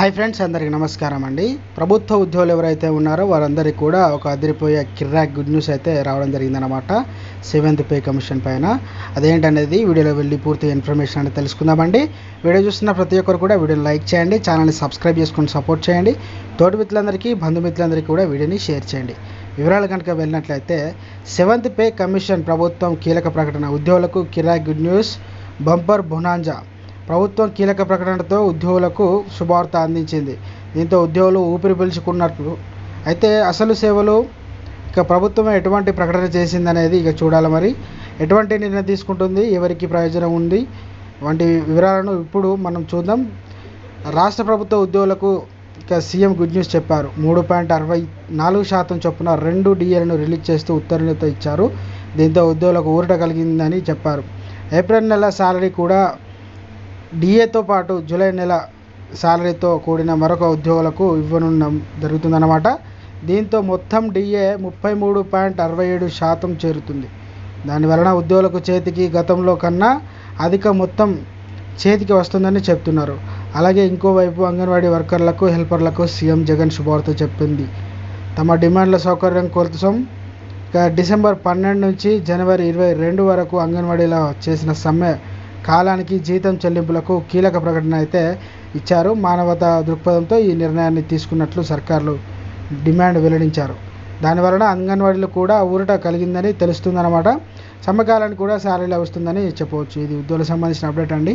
Hi friends అందరికీ నమస్కారం అండి. ప్రభుత్వ ఉద్యోగులు ఎవరైతే ఉన్నారో వారందరికీ కూడా ఒక అదిరిపోయే కిర్రాక్ గుడ్ న్యూస్ అయితే రావడం జరిగిందనమాట సెవెంత్ పే కమిషన్ పైన. అదేంటనేది వీడియోలో వెళ్ళి పూర్తి ఇన్ఫర్మేషన్ అనేది తెలుసుకుందామండి. వీడియో చూస్తున్న ప్రతి ఒక్కరు కూడా వీడియోని లైక్ చేయండి ఛానల్ని సబ్స్క్రైబ్ చేసుకుని సపోర్ట్ చేయండి. తోటి మిత్రులందరికీ బంధుమిత్రులందరికీ కూడా వీడియోని షేర్ చేయండి. వివరాలు కనుక వెళ్ళినట్లయితే సెవెంత్ పే కమిషన్ ప్రభుత్వం కీలక ప్రకటన. ఉద్యోగులకు కిరాక్ గుడ్ న్యూస్ బంపర్ బొనాంజా. ప్రభుత్వం కీలక ప్రకటనతో ఉద్యోగులకు శుభవార్త అందించింది. దీంతో ఉద్యోగులు ఊపిరి పీల్చుకున్నట్లు. అయితే అసలు సేవలు ఇక ప్రభుత్వం ఎటువంటి ప్రకటన చేసిందనేది ఇక చూడాలి మరి. ఎటువంటి నిర్ణయం తీసుకుంటుంది? ఎవరికి ప్రయోజనం ఉంది? వంటి వివరాలను ఇప్పుడు మనం చూద్దాం. రాష్ట్ర ప్రభుత్వ ఉద్యోగులకు ఇక సీఎం గుడ్ న్యూస్ చెప్పారు. మూడు పాయింట్ అరవై నాలుగు శాతం చొప్పున రెండు డిఏలను రిలీజ్ చేస్తూ ఉత్తర్వులతో ఇచ్చారు. దీంతో ఉద్యోగులకు ఊరట కలిగిందని చెప్పారు. ఏప్రిల్ నెల శాలరీ కూడా డిఏతో పాటు జూలై నెల శాలరీతో కూడిన మరొక ఉద్యోగులకు ఇవ్వనున్న జరుగుతుందన్నమాట. దీంతో మొత్తం డిఏ ముప్పై మూడు పాయింట్ అరవై ఏడు శాతం చేరుతుంది. దానివలన ఉద్యోగులకు చేతికి గతంలో కన్నా అధిక మొత్తం చేతికి వస్తుందని చెప్తున్నారు. అలాగే ఇంకోవైపు అంగన్వాడీ వర్కర్లకు హెల్పర్లకు సీఎం జగన్ శుభవార్త చెప్పింది. తమ డిమాండ్ల సౌకర్యం కోసం డిసెంబర్ పన్నెండు నుంచి జనవరి ఇరవై రెండు వరకు అంగన్వాడీలో చేసిన సమ్మె కాలానికి జీతం చెల్లింపులకు కీలక ప్రకటన అయితే ఇచ్చారు. మానవతా దృక్పథంతో ఈ నిర్ణయాన్ని తీసుకున్నట్లు సర్కార్లు డిమాండ్ వెల్లడించారు. దానివలన అంగన్వాడీలు కూడా ఊరట కలిగిందని తెలుస్తుందన్నమాట. సమకాలానికి కూడా శాలరీలు వస్తుందని చెప్పవచ్చు. ఇది ఉద్యోగులకు సంబంధించిన అప్డేట్ అండి.